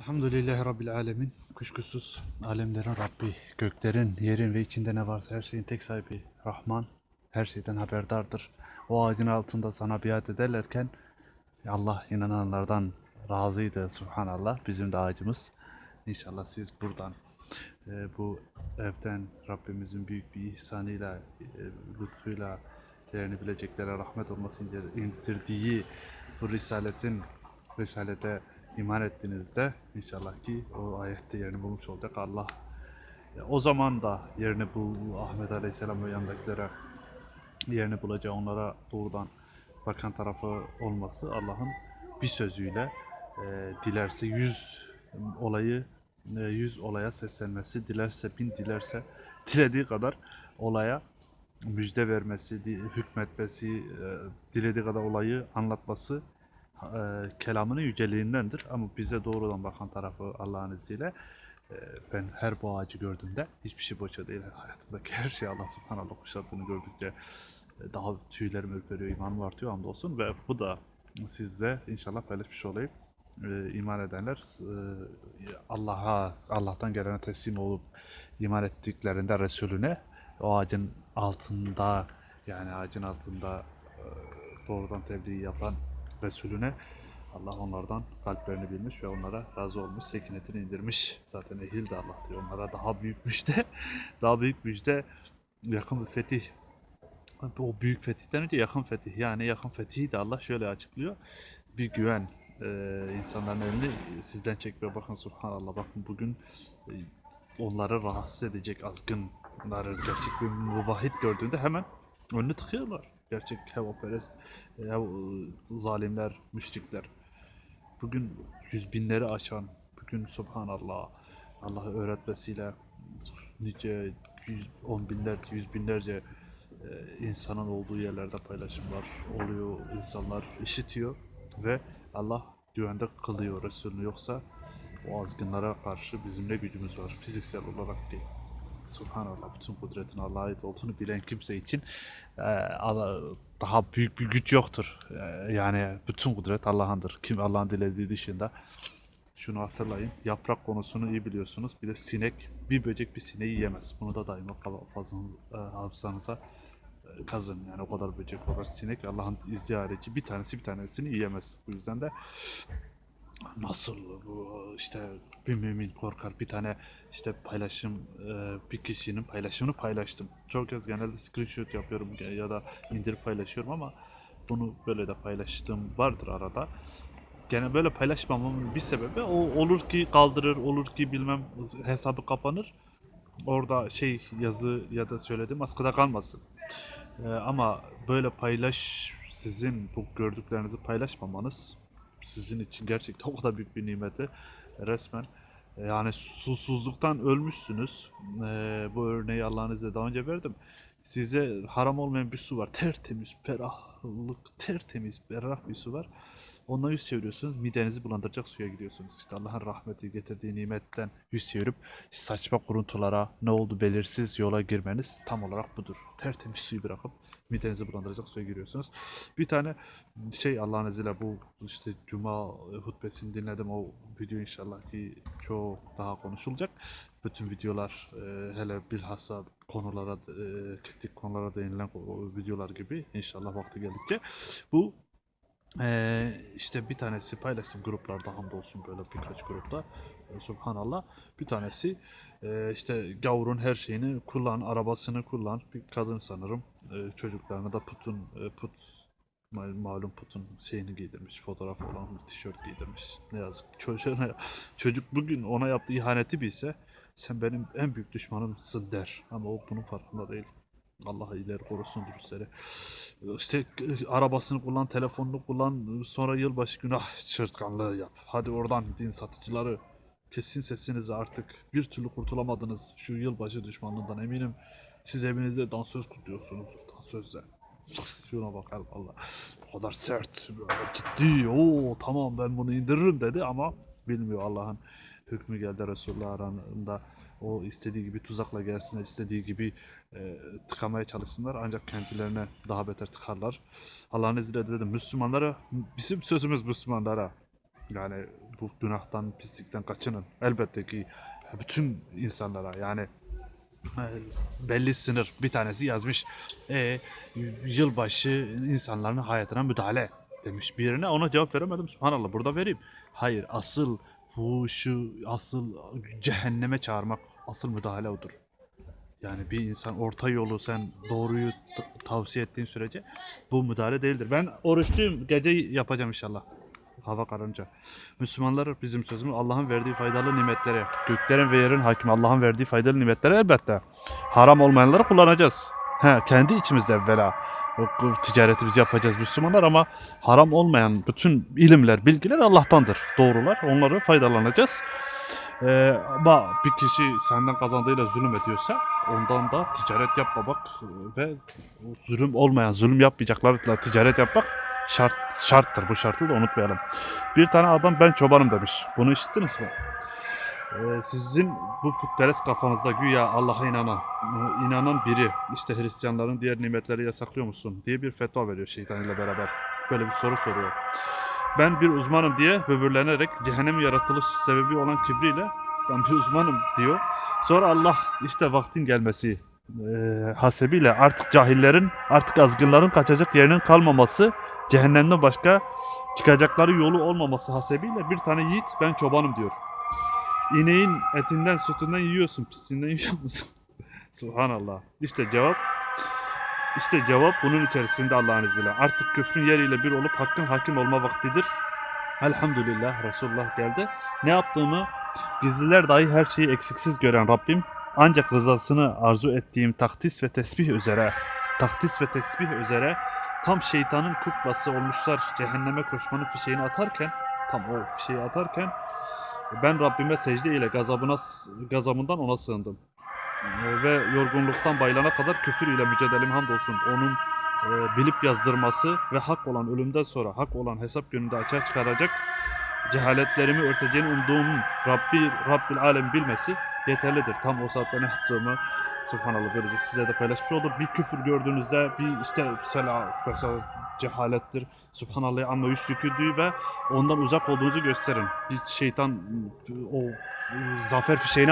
Elhamdülillahi Rabbil Alemin. Kuşkusuz alemlerin Rabbi, göklerin, yerin ve içinde ne varsa her şeyin tek sahibi Rahman. Her şeyden haberdardır. O ağacın altında sana biat ederlerken Allah inananlardan razıydı Subhanallah. Bizim de ağacımız. İnşallah siz buradan e, bu evden Rabbimizin büyük bir ihsanıyla, e, lütfuyla değerini bileceklere rahmet olması indir- indirdiği bu risaletin risalete iman ettiğinizde inşallah ki o ayette yerini bulmuş olacak Allah. e, O zaman da yerini bul Ahmet Aleyhisselam ve yanındakilere yerini bulacağı onlara doğrudan bakan tarafı olması Allah'ın bir sözüyle e, dilerse yüz olayı e, yüz olaya seslenmesi, dilerse bin, dilerse dilediği kadar olaya müjde vermesi, hükmetmesi, e, dilediği kadar olayı anlatması e, kelamının yüceliğindendir. Ama bize doğrudan bakan tarafı Allah'ın izniyle e, ben her bu ağacı gördüğümde hiçbir şey boşa değil. Hayatımdaki her şey Allah subhanallah kuşattığını gördükçe e, daha tüylerim ürperiyor, imanım artıyor hamdolsun ve bu da sizle inşallah paylaşmış olayım. E, iman edenler e, Allah'a, Allah'tan gelene teslim olup iman ettiklerinde Resulüne o ağacın altında yani ağacın altında e, doğrudan tebliğ yapan Resulüne Allah onlardan kalplerini bilmiş ve onlara razı olmuş, sekinetini indirmiş. Zaten ehil de Allah diyor. Onlara daha büyük müjde, daha büyük müjde yakın bir fetih. O büyük fetihten önce yakın fetih. Yani yakın fetihi de Allah şöyle açıklıyor. Bir güven e, insanların elini sizden çekmiyor. Bakın subhanallah bakın bugün e, onları rahatsız edecek azgınları gerçek bir muvahhid gördüğünde hemen önünü tıkıyorlar. Gerçek hevaperest, e, hev- zalimler, müşrikler. Bugün yüz binleri aşan, bugün subhanallah Allah'ı öğretmesiyle nice yüz, on binlerce, yüz binlerce e, insanın olduğu yerlerde paylaşımlar oluyor. insanlar işitiyor ve Allah güvende kılıyor Resulünü. Yoksa o azgınlara karşı bizim ne gücümüz var fiziksel olarak değil. Subhanallah bütün kudretin Allah'a ait olduğunu bilen kimse için e, daha büyük bir güç yoktur. E, yani bütün kudret Allah'ındır. Kim Allah'ın dilediği dışında şunu hatırlayın. Yaprak konusunu iyi biliyorsunuz. Bir de sinek, bir böcek bir sineği yemez. Bunu da daima e, hafızanıza kazın. Yani o kadar böcek var. Sinek Allah'ın izni harici bir tanesi bir tanesini yiyemez. Bu yüzden de nasıl bu işte bir mümin korkar bir tane işte paylaşım e, bir kişinin paylaşımını paylaştım. Çok kez genelde screenshot yapıyorum ya da indirip paylaşıyorum ama bunu böyle de paylaştığım vardır arada. Gene böyle paylaşmamamın bir sebebi o olur ki kaldırır, olur ki bilmem hesabı kapanır. Orada şey yazı ya da söyledim askıda kalmasın. Ee, ama böyle paylaş sizin bu gördüklerinizi paylaşmamanız sizin için gerçekten o kadar büyük bir nimeti resmen yani susuzluktan ölmüşsünüz. Ee, bu örneği Allah'ın izniyle daha önce verdim. Size haram olmayan bir su var. Tertemiz, ferahlık, tertemiz, berrak bir su var. Ondan yüz çeviriyorsunuz. Midenizi bulandıracak suya gidiyorsunuz. İşte Allah'ın rahmeti getirdiği nimetten yüz çevirip saçma kuruntulara ne oldu belirsiz yola girmeniz tam olarak budur. Tertemiz suyu bırakıp midenizi bulandıracak suya giriyorsunuz. Bir tane şey Allah'ın izniyle bu işte Cuma hutbesini dinledim. O video inşallah ki çok daha konuşulacak. Bütün videolar e, hele bilhassa konulara, e, kritik konulara değinilen videolar gibi inşallah vakti geldikçe bu ee, işte bir tanesi paylaştım gruplarda hamdolsun böyle birkaç grupta. Ee, Subhanallah. Bir tanesi e, işte gavurun her şeyini kullan arabasını kullan. Bir kadın sanırım Ee, çocuklarına da putun e, put mal- malum putun şeyini giydirmiş fotoğraf olan bir tişört giydirmiş. Ne yazık çocuğuna çocuk bugün ona yaptığı ihaneti bilse sen benim en büyük düşmanımsın der. Ama o bunun farkında değil Allah ileri korusun dürüstleri. İşte arabasını kullan, telefonunu kullan, sonra yılbaşı günah çırtkanlığı yap. Hadi oradan din satıcıları kesin sesinizi artık. Bir türlü kurtulamadınız şu yılbaşı düşmanlığından eminim. Siz evinizde dansöz kutluyorsunuzdur dansözle. Şuna bakalım valla. Bu kadar sert, ciddi. Oo tamam ben bunu indiririm dedi ama bilmiyor Allah'ın hükmü geldi Resulullah aranında. O istediği gibi tuzakla gelsinler, istediği gibi e, tıkamaya çalışsınlar ancak kendilerine daha beter tıkarlar. Allah'ın izniyle dedim Müslümanlara, bizim sözümüz Müslümanlara. Yani bu günahtan, pislikten kaçının. Elbette ki bütün insanlara yani e, belli sınır bir tanesi yazmış e, yılbaşı insanların hayatına müdahale demiş birine ona cevap veremedim subhanallah burada vereyim hayır asıl fuhuşu asıl cehenneme çağırmak asıl müdahale odur yani bir insan orta yolu sen doğruyu tavsiye ettiğin sürece bu müdahale değildir ben oruçluyum gece yapacağım inşallah hava karınca. Müslümanlar bizim sözümüz Allah'ın verdiği faydalı nimetlere, göklerin ve yerin hakimi Allah'ın verdiği faydalı nimetlere elbette haram olmayanları kullanacağız. He, kendi içimizde evvela ticaretimizi yapacağız Müslümanlar ama haram olmayan bütün ilimler, bilgiler Allah'tandır. Doğrular. Onları faydalanacağız. Ee, ama bir kişi senden kazandığıyla zulüm ediyorsa ondan da ticaret yapmamak ve zulüm olmayan, zulüm yapmayacaklarla ticaret yapmak şart şarttır. Bu şartı da unutmayalım. Bir tane adam ben çobanım demiş. Bunu işittiniz mi? Ee, sizin bu putperest kafanızda güya Allah'a inanan, e, inanan biri işte Hristiyanların diğer nimetleri yasaklıyor musun diye bir fetva veriyor şeytan ile beraber. Böyle bir soru soruyor. Ben bir uzmanım diye böbürlenerek cehennem yaratılış sebebi olan kibriyle ben bir uzmanım diyor. Sonra Allah işte vaktin gelmesi e, hasebiyle artık cahillerin, artık azgınların kaçacak yerinin kalmaması, cehennemden başka çıkacakları yolu olmaması hasebiyle bir tane yiğit ben çobanım diyor. İneğin etinden, sütünden yiyorsun, pisliğinden yiyor musun? Subhanallah. İşte cevap işte cevap bunun içerisinde Allah'ın izniyle. Artık küfrün yeriyle bir olup hakkın hakim olma vaktidir. Elhamdülillah Resulullah geldi. Ne yaptığımı gizliler dahi her şeyi eksiksiz gören Rabbim ancak rızasını arzu ettiğim takdis ve tesbih üzere takdis ve tesbih üzere tam şeytanın kuklası olmuşlar cehenneme koşmanın fişeğini atarken tam o fişeği atarken ben Rabbime secde ile gazabına gazabından ona sığındım. Ee, Ve yorgunluktan bayılana kadar küfür ile mücadelem hamdolsun. Onun e, bilip yazdırması ve hak olan ölümden sonra hak olan hesap gününde açığa çıkaracak cehaletlerimi örteceğini umduğum Rabbi, Rabbil Alem bilmesi yeterlidir. Tam o saatte ne yaptığımı Subhanallah böylece size de paylaşmış oldum. Bir küfür gördüğünüzde bir işte mesela, mesela cehalettir. Subhanallah ama üçrüküdüğü ve ondan uzak olduğunuzu gösterin. Bir şeytan o zafer fişeğini